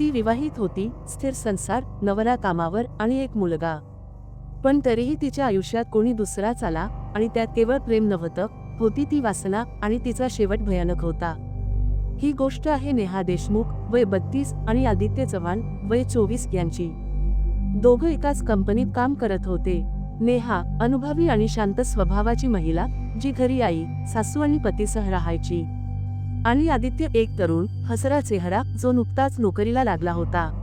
ती विवाहित होती स्थिर संसार नवरा कामावर आणि एक मुलगा. पण तरीही तिच्या आयुष्यात कोणी दुसराच आला आणि त्यात केवळ प्रेम नव्हतं होती ती वासना आणि तिचा शेवट भयानक होता. ही गोष्ट आहे नेहा देशमुख वय बत्तीस आणि आदित्य चव्हाण वय चोवीस यांची. दोघं एकाच कंपनीत काम करत होते. नेहा अनुभवी आणि शांत स्वभावाची महिला जी घरी आई सासू आणि पतीसह राहायची. आणि आदित्य एक तरुण हसरा चेहरा जो नुकताच नोकरीला लागला होता.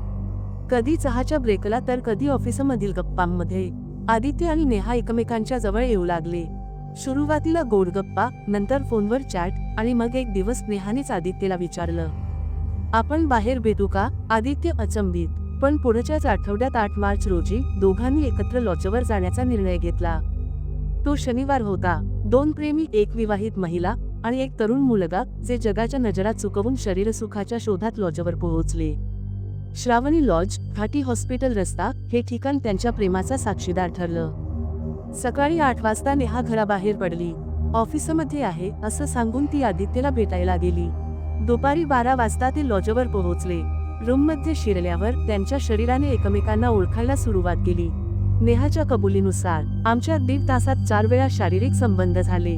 कधी चहाच्या ब्रेकला तर कधी ऑफिसमधील गप्पांमध्ये. आदित्य आणि नेहा एकमेकांच्या जवळ येऊ लागले. सुरुवातीला गोड गप्पा नंतर फोनवर चॅट आणि मग एक दिवस नेहानेच आदित्यला विचारलं. आपण बाहेर भेटू का? आदित्य अचंबित पण पुढच्याच आठवड्यात आठ मार्च रोजी दोघांनी एकत्र लॉजवर जाण्याचा निर्णय घेतला. तो शनिवार होता. दोन प्रेमी एक विवाहित महिला आणि एक तरुण मुलगा जे जगाच्या नजरात चुकवून शरीरसुखाच्या शोधात लॉजवर पोहोचले. श्रावणी लॉज घाटी हॉस्पिटल रस्ता हे ठिकाण त्यांच्या प्रेमाचा साक्षीदार ठरलं. सकाळी आठ वाजता नेहा घराबाहेर पडली. ऑफिसमध्ये आहे असं सांगून ती आदित्यला भेटायला गेली. दुपारी बारा वाजता ते लॉजवर पोहोचले. रूममध्ये शिरल्यावर त्यांच्या शरीराने एकमेकांना ओळखायला सुरुवात केली. नेहाच्या कबुलीनुसार आमच्या दीड तासात चार वेळा शारीरिक संबंध झाले.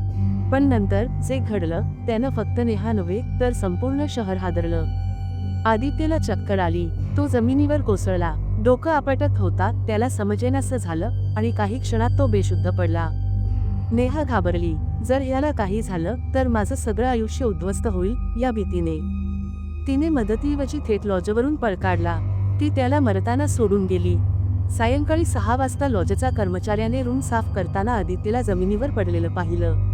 पण नंतर जे घडलं त्यानं फक्त नेहा नव्हे तर संपूर्ण शहर हादरलं. आदित्यला चक्कर आली. तो जमिनीवर कोसळला. डोकं आपटत होता त्याला समजेनासं झालं आणि काही क्षणात तो बेशुद्ध पडला. नेहा घाबरली. जर याला काही झालं तर माझं सगळं आयुष्य उद्ध्वस्त होईल या भीतीने. तिने मदतीऐवजी थेट लॉजवरून पळकाडला. ती त्याला मरताना सोडून गेली. सायंकाळी सहा वाजता लॉजच्या कर्मचाऱ्याने रूम साफ करताना आदित्यला जमिनीवर पडलेलं पाहिलं.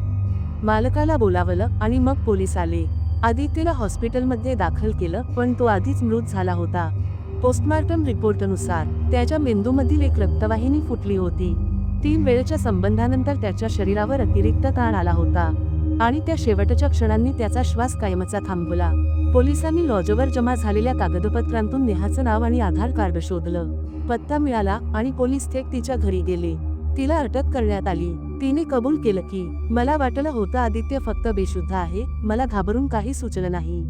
मालकाला बोलावलं आणि मग पोलीस आले. आदित्यला हॉस्पिटलमध्ये दाखल केलं पण तो आधीच मृत झाला होता. पोस्टमॉर्टम रिपोर्टनुसार त्याच्या मेंदूमधील एक रक्तवाहिनी फुटली होती. तीन वेळच्या संबंधानंतर त्याच्या शरीरावर अतिरिक्त ताण आला होता. आणि त्या शेवटच्या क्षणांनी त्याचा श्वास कायमचा थांबवला. पोलिसांनी लॉजवर जमा झालेल्या कागदपत्रांतून नेहाचं नाव आणि आधार कार्ड शोधलं. पत्ता मिळाला आणि पोलीस थेट तिच्या घरी गेले. तिला अटक करण्यात आली. तिने कबूल केलं की मला वाटलं होतं आदित्य फक्त बेशुद्ध आहे मला घाबरून काही सुचलं नाही.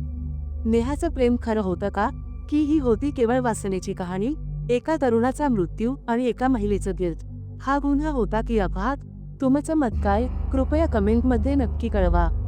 नेहाचं प्रेम खरं होतं का? की ही होती केवळ वासनेची कहाणी? एका तरुणाचा मृत्यू आणि एका महिलेचं गिल्ट हा गुन्हा होता की अपघात? तुमचं मत काय? कृपया कमेंटमध्ये नक्की कळवा.